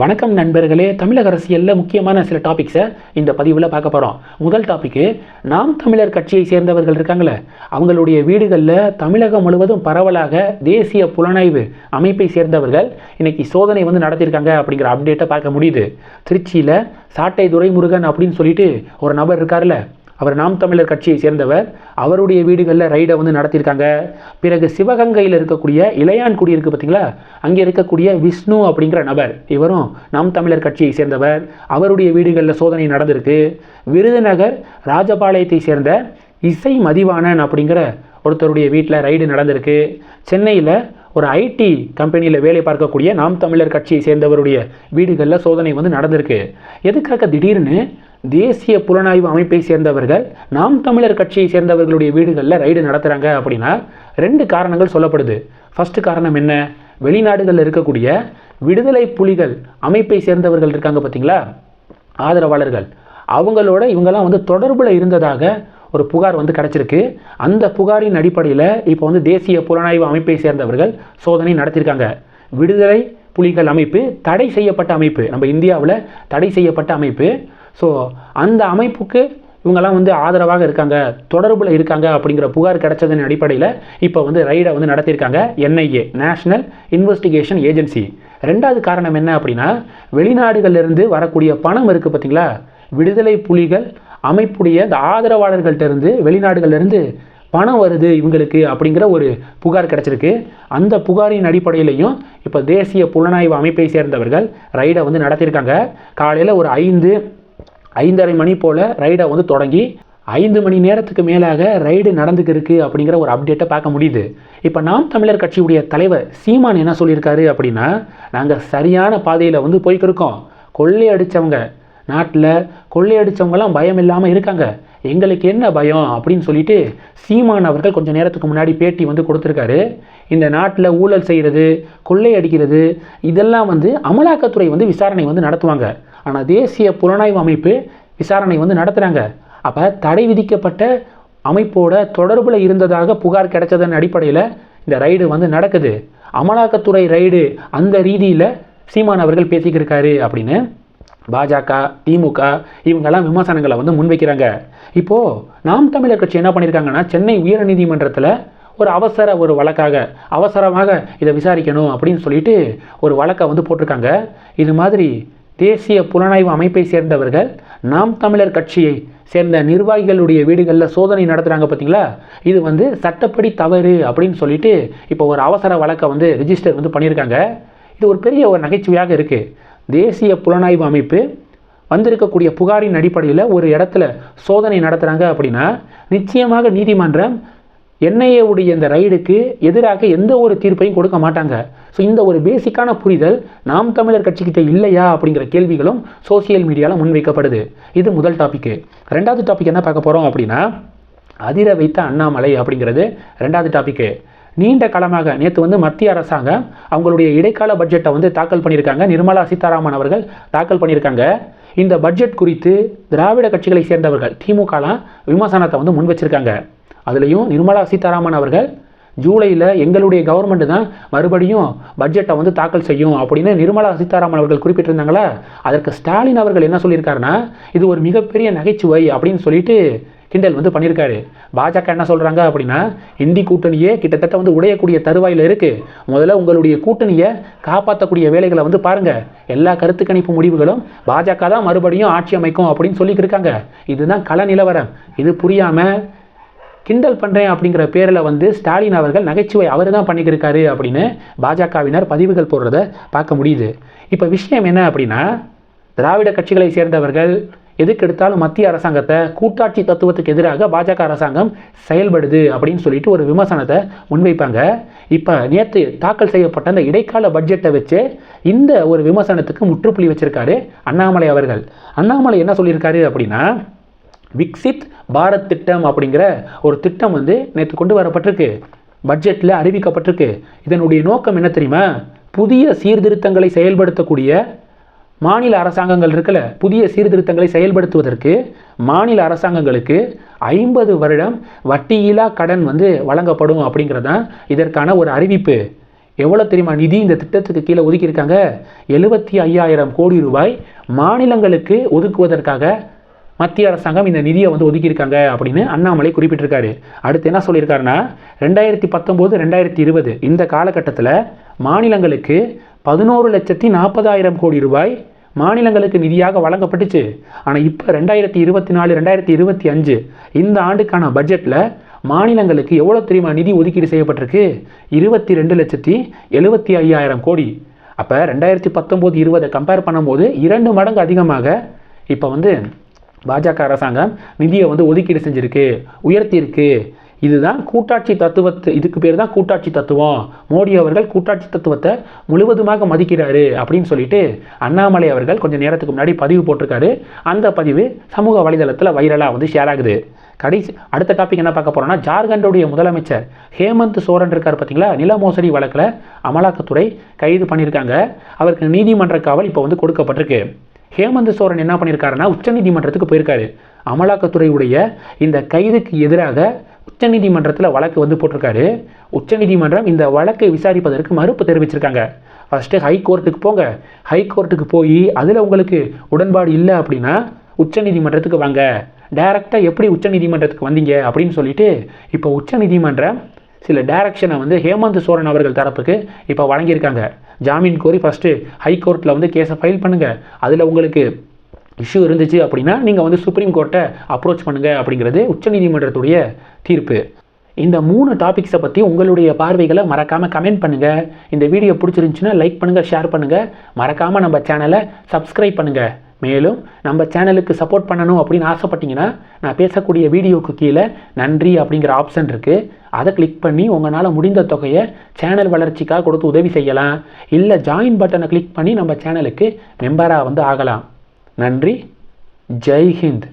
வணக்கம் நண்பர்களே தமிழக அரசியலில் முக்கியமான சில டாபிக்ஸை இந்த பதிவில் பார்க்க போகிறோம் முதல் டாப்பிக்கு நாம் தமிழர் கட்சியை சேர்ந்தவர்கள் இருக்காங்களே அவங்களுடைய வீடுகளில் தமிழகம் முழுவதும் பரவலாக தேசிய புலனாய்வு அமைப்பை சேர்ந்தவர்கள் இன்னைக்கு சோதனை வந்து நடத்தியிருக்காங்க அப்படிங்கிற அப்டேட்டை பார்க்க முடியுது. திருச்சியில் சாட்டை துரைமுருகன் அப்படின்னு சொல்லிட்டு ஒரு நபர் இருக்கார்ல அவர் நாம் தமிழர் கட்சியை சேர்ந்தவர். அவருடைய வீடுகளில் ரைடை வந்து நடத்தியிருக்காங்க. பிறகு சிவகங்கையில் இருக்கக்கூடிய இளையான்குடி இருக்குது பார்த்தீங்களா அங்கே இருக்கக்கூடிய விஷ்ணு அப்படிங்கிற நபர். இவரும் நாம் தமிழர் கட்சியை சேர்ந்தவர். அவருடைய வீடுகளில் சோதனை நடந்திருக்கு. விருதுநகர் ராஜபாளையத்தை சேர்ந்த இசை மதிவாணன் அப்படிங்கிற ஒருத்தருடைய வீட்டில் ரைடு நடந்திருக்கு. சென்னையில் ஒரு ஐடி கம்பெனியில் வேலை பார்க்கக்கூடிய நாம் தமிழர் கட்சியை சேர்ந்தவருடைய வீடுகளில் சோதனை வந்து நடந்திருக்கு. எதுக்காக திடீர்னு தேசிய புலனாய்வு அமைப்பை சேர்ந்தவர்கள் நாம் தமிழர் கட்சியை சேர்ந்தவர்களுடைய வீடுகளில் ரைடு நடத்துகிறாங்க அப்படின்னா ரெண்டு காரணங்கள் சொல்லப்படுது. ஃபஸ்ட்டு காரணம் என்ன? வெளிநாடுகளில் இருக்கக்கூடிய விடுதலை புலிகள் அமைப்பை சேர்ந்தவர்கள் இருக்காங்க பார்த்தீங்களா ஆதரவாளர்கள். அவங்களோட இவங்கெல்லாம் வந்து தொடர்பில் இருந்ததாக ஒரு புகார் வந்து கிடச்சிருக்கு. அந்த புகாரின் அடிப்படையில் இப்போ வந்து தேசிய புலனாய்வு அமைப்பை சேர்ந்தவர்கள் சோதனை நடத்தியிருக்காங்க விடுதலை புலிகள் அமைப்பு தடை செய்யப்பட்ட அமைப்பு. நம்ம இந்தியாவில் தடை செய்யப்பட்ட அமைப்பு. ஸோ அந்த அமைப்புக்கு இவங்கெல்லாம் வந்து ஆதரவாக இருக்காங்க தொடர்பில் இருக்காங்க அப்படிங்கிற புகார் கிடைச்சதன் அடிப்படையில் இப்போ வந்து ரைடை வந்து நடத்தியிருக்காங்க என்ஐஏ நேஷனல் இன்வெஸ்டிகேஷன் ஏஜென்சி ரெண்டாவது காரணம் என்ன அப்படின்னா வெளிநாடுகளிலிருந்து வரக்கூடிய பணம் இருக்குது பார்த்தீங்களா விடுதலை புலிகள் அமைப்புடைய இந்த ஆதரவாளர்கள்ட்ட இருந்து வெளிநாடுகள்லேருந்து பணம் வருது இவங்களுக்கு அப்படிங்கிற ஒரு புகார் கிடச்சிருக்கு. அந்த புகாரின் அடிப்படையிலையும் இப்போ தேசிய புலனாய்வு அமைப்பை சேர்ந்தவர்கள் ரைடை வந்து நடத்தியிருக்காங்க. காலையில் ஒரு ஐந்து ஐந்தரை மணி போல் ரைடை வந்து தொடங்கி ஐந்து மணி நேரத்துக்கு மேலாக ரைடு நடந்துக்கிருக்கு அப்படிங்கிற ஒரு அப்டேட்டை பார்க்க முடியுது. இப்போ நாம் தமிழர் கட்சியுடைய தலைவர் சீமான் என்ன சொல்லியிருக்காரு அப்படின்னா நாங்கள் சரியான பாதையில் வந்து போய்க்கிருக்கோம். கொள்ளையடித்தவங்க நாட்டில் கொள்ளையடித்தவங்கலாம் பயம் இல்லாமல் இருக்காங்க. எங்களுக்கு என்ன பயம் அப்படின்னு சொல்லிட்டு சீமான் அவர்கள் கொஞ்சம் நேரத்துக்கு முன்னாடி பேட்டி வந்து கொடுத்துருக்காரு. இந்த நாட்டில் ஊழல் செய்கிறது கொள்ளையடிக்கிறது இதெல்லாம் வந்து அமலாக்கத்துறை வந்து விசாரணை வந்து நடத்துவாங்க. ஆனால் தேசிய புலனாய்வு அமைப்பு விசாரணை வந்து நடத்துகிறாங்க அப்போ தடை விதிக்கப்பட்ட அமைப்போட தொடர்பில் இருந்ததாக புகார் கிடைச்சதன் அடிப்படையில் இந்த ரைடு வந்து நடக்குது. அமலாக்கத்துறை ரைடு அந்த ரீதியில் சீமான் அவர்கள் பேசிக்கிருக்காரு அப்படின்னு பாஜக திமுக இவங்கெல்லாம் விமர்சனங்களை வந்து முன்வைக்கிறாங்க. இப்போது நாம் தமிழர் கட்சி என்ன பண்ணியிருக்காங்கன்னா சென்னை உயர்நீதிமன்றத்தில் ஒரு அவசர ஒரு வழக்காக அவசரமாக இதை விசாரிக்கணும் அப்படின்னு சொல்லிட்டு ஒரு வழக்கை வந்து போட்டிருக்காங்க. இது மாதிரி தேசிய புலனாய்வு அமைப்பை சேர்ந்தவர்கள் நாம் தமிழர் கட்சியை சேர்ந்த நிர்வாகிகளுடைய வீடுகளில் சோதனை நடத்துகிறாங்க பார்த்தீங்களா இது வந்து சட்டப்படி தவறு அப்படின்னு சொல்லிட்டு இப்போ ஒரு அவசர வழக்கை வந்து ரிஜிஸ்டர் வந்து பண்ணியிருக்காங்க இது ஒரு பெரிய ஒரு நகைச்சுவையாக இருக்குது தேசிய புலனாய்வு அமைப்பு வந்திருக்கக்கூடிய புகாரின் அடிப்படையில் ஒரு இடத்துல சோதனை நடத்துகிறாங்க அப்படின்னா நிச்சயமாக நீதிமன்றம் என்ஐஏவுடைய உடைய இந்த ரைடுக்கு எதிராக எந்த ஒரு தீர்ப்பையும் கொடுக்க மாட்டாங்க. ஸோ இந்த ஒரு பேசிக்கான புரிதல் நாம் தமிழர் கட்சிக்கிட்ட இல்லையா அப்படிங்கிற கேள்விகளும் சோசியல் மீடியாவில் முன்வைக்கப்படுது. இது முதல் டாப்பிக்கு ரெண்டாவது டாபிக் என்ன பார்க்க போகிறோம் அப்படின்னா அதிர வைத்த அண்ணாமலை அப்படிங்கிறது ரெண்டாவது டாப்பிக்கு நீண்ட காலமாக நேற்று வந்து மத்திய அரசாங்கம் அவங்களுடைய இடைக்கால பட்ஜெட்டை வந்து தாக்கல் பண்ணியிருக்காங்க. நிர்மலா சீதாராமன் அவர்கள் தாக்கல் பண்ணியிருக்காங்க. இந்த பட்ஜெட் குறித்து திராவிட கட்சிகளை சேர்ந்தவர்கள் திமுகலாம் விமர்சனத்தை வந்து முன் வச்சிருக்காங்க. அதுலேயும் நிர்மலா சீதாராமன் அவர்கள் ஜூலையில் எங்களுடைய கவர்மெண்ட் தான் மறுபடியும் பட்ஜெட்டை வந்து தாக்கல் செய்யும் அப்படின்னு நிர்மலா சீதாராமன் அவர்கள் குறிப்பிட்டிருந்தாங்களா? அதற்கு ஸ்டாலின் அவர்கள் என்ன சொல்லியிருக்காருன்னா இது ஒரு மிகப்பெரிய நகைச்சுவை அப்படின்னு சொல்லிட்டு கிண்டல் வந்து பண்ணியிருக்காரு பாஜக என்ன சொல்கிறாங்க அப்படின்னா இந்தி கூட்டணியே கிட்டத்தட்ட வந்து உடையக்கூடிய தருவாயில் இருக்குது முதல்ல உங்களுடைய கூட்டணியை காப்பாற்றக்கூடிய வேலைகளை வந்து பாருங்கள் எல்லா கருத்து கணிப்பு முடிவுகளும் பாஜக தான் மறுபடியும் ஆட்சி அமைக்கும் அப்படின்னு சொல்லிக்கிருக்காங்க இதுதான் கள நிலவரம். இது புரியாமல் கிண்டல் பண்ணுறேன் அப்படிங்கிற பேரில் வந்து ஸ்டாலின் அவர்கள் நகைச்சுவை அவர் தான் பண்ணிக்கிருக்காரு அப்படின்னு பாஜகவினர் பதிவுகள் போடுறத பார்க்க முடியுது. இப்போ விஷயம் என்ன அப்படின்னா திராவிட கட்சிகளை சேர்ந்தவர்கள் எதுக்கு எடுத்தாலும் மத்திய அரசாங்கத்தை கூட்டாட்சி தத்துவத்துக்கு எதிராக பாஜக அரசாங்கம் செயல்படுது அப்படின்னு சொல்லிட்டு ஒரு விமர்சனத்தை முன்வைப்பாங்க. இப்போ நேற்று தாக்கல் செய்யப்பட்ட அந்த இடைக்கால பட்ஜெட்டை வச்சு இந்த ஒரு விமர்சனத்துக்கு முற்றுப்புள்ளி வச்சிருக்காரு அண்ணாமலை அவர்கள். அண்ணாமலை என்ன சொல்லியிருக்காரு அப்படின்னா விக்சித் பாரத் திட்டம் அப்படிங்கிற ஒரு திட்டம் வந்து நேற்று கொண்டு வரப்பட்டிருக்கு. பட்ஜெட்டில் அறிவிக்கப்பட்டிருக்கு. இதனுடைய நோக்கம் என்ன தெரியுமா? புதிய சீர்திருத்தங்களை செயல்படுத்தக்கூடிய மாநில அரசாங்கங்கள் இருக்கல புதிய சீர்திருத்தங்களை செயல்படுத்துவதற்கு மாநில அரசாங்கங்களுக்கு ஐம்பது வருடம் வட்டியில்லா கடன் வந்து வழங்கப்படும் அப்படிங்கிறது தான் இதற்கான ஒரு அறிவிப்பு. எவ்வளோ தெரியுமா? நிதி இந்த திட்டத்துக்கு கீழே ஒதுக்கியிருக்காங்க. எழுபத்தி ஐயாயிரம் கோடி ரூபாய் மாநிலங்களுக்கு ஒதுக்குவதற்காக மத்திய அரசாங்கம் இந்த நிதியை வந்து ஒதுக்கியிருக்காங்க அப்படின்னு அண்ணாமலை குறிப்பிட்டிருக்காரு. அடுத்து என்ன சொல்லியிருக்காருன்னா ரெண்டாயிரத்தி பத்தொம்போது ரெண்டாயிரத்தி இருபது இந்த காலகட்டத்தில் மாநிலங்களுக்கு பதினோரு லட்சத்தி நாற்பதாயிரம் கோடி ரூபாய் மாநிலங்களுக்கு நிதியாக வழங்கப்பட்டுச்சு. ஆனால் இப்போ ரெண்டாயிரத்தி இருபத்தி நாலு ரெண்டாயிரத்தி இருபத்தி அஞ்சு இந்த ஆண்டுக்கான பட்ஜெட்டில் மாநிலங்களுக்கு எவ்வளோ தெரியுமா நிதி ஒதுக்கீடு செய்யப்பட்டிருக்கு? இருபத்தி ரெண்டு லட்சத்தி எழுபத்தி ஐயாயிரம் கோடி. அப்போ ரெண்டாயிரத்தி பத்தொம்போது இருபதை கம்பேர் பண்ணும்போது இரண்டு மடங்கு அதிகமாக இப்போ வந்து பாஜக அரசாங்கம் நிதியை வந்து ஒதுக்கீடு செஞ்சுருக்கு உயர்த்தியிருக்கு. இதுதான் கூட்டாட்சி தத்துவத்தை இதுக்கு பேர் தான் கூட்டாட்சி தத்துவம். மோடி அவர்கள் கூட்டாட்சி தத்துவத்தை முழுவதுமாக மதிக்கிறாரு அப்படின்னு சொல்லிட்டு அண்ணாமலை அவர்கள் கொஞ்சம் நேரத்துக்கு முன்னாடி பதிவு போட்டிருக்காரு. அந்த பதிவு சமூக வலைதளத்தில் வைரலாக வந்து ஷேர் ஆகுது. கடைசி அடுத்த டாபிக் என்ன பார்க்க போகிறோம்னா ஜார்க்கண்டுடைய முதலமைச்சர் ஹேமந்த் சோரன் இருக்கார் பார்த்தீங்களா? நில மோசடி வழக்கில் அமலாக்கத்துறை கைது பண்ணியிருக்காங்க. அவருக்கு நீதிமன்ற காவல் இப்போ வந்து கொடுக்கப்பட்டிருக்கு. ஹேமந்த் சோரன் என்ன பண்ணியிருக்காருன்னா உச்சநீதிமன்றத்துக்கு போயிருக்காரு. அமலாக்கத்துறையுடைய இந்த கைதுக்கு எதிராக உச்சநீதிமன்றத்தில் வழக்கு வந்து போட்டிருக்காரு. உச்சநீதிமன்றம் இந்த வழக்கை விசாரிப்பதற்கு மறுப்பு தெரிவிச்சிருக்காங்க. ஃபஸ்ட்டு ஹை கோர்ட்டுக்கு போங்க. ஹை கோர்ட்டுக்கு போய் அதில் உங்களுக்கு உடன்பாடு இல்லை அப்படின்னா உச்சநீதிமன்றத்துக்கு வாங்க. டைரெக்டாக எப்படி உச்சநீதிமன்றத்துக்கு வந்தீங்க அப்படின்னு சொல்லிட்டு இப்போ உச்சநீதிமன்றம் சில டைரக்ஷனை வந்து ஹேமந்த் சோரன் அவர்கள் தரப்புக்கு இப்போ வழங்கியிருக்காங்க. ஜாமீன் கோரி ஃபஸ்ட்டு ஹை கோர்ட்டில் வந்து கேஸை ஃபைல் பண்ணுங்கள் அதில் உங்களுக்கு இஷ்யூ இருந்துச்சு அப்படின்னா நீங்கள் வந்து சுப்ரீம் கோர்ட்டை அப்ரோச் பண்ணுங்கள் அப்படிங்கிறது உச்சநீதிமன்றத்துடைய தீர்ப்பு. இந்த மூணு டாபிக்ஸை பற்றி உங்களுடைய பார்வைகளை மறக்காமல் கமெண்ட் பண்ணுங்கள் இந்த வீடியோ பிடிச்சிருந்துச்சுன்னா லைக் பண்ணுங்கள் ஷேர் பண்ணுங்கள் மறக்காமல் நம்ம சேனலை சப்ஸ்கிரைப் பண்ணுங்கள் மேலும் நம்ம சேனலுக்கு சப்போர்ட் பண்ணணும் அப்படின்னு ஆசைப்பட்டீங்கன்னா நான் பேசக்கூடிய வீடியோக்கு கீழே நன்றி அப்படிங்கிற ஆப்ஷன் இருக்குது அதை கிளிக் பண்ணி உங்களால் முடிந்த தொகையை சேனல் வளர்ச்சிக்காக கொடுத்து உதவி செய்யலாம். இல்லை ஜாயின் பட்டனை கிளிக் பண்ணி நம்ம சேனலுக்கு மெம்பராக வந்து ஆகலாம். நன்றி. ஜெய் ஹிந்த்.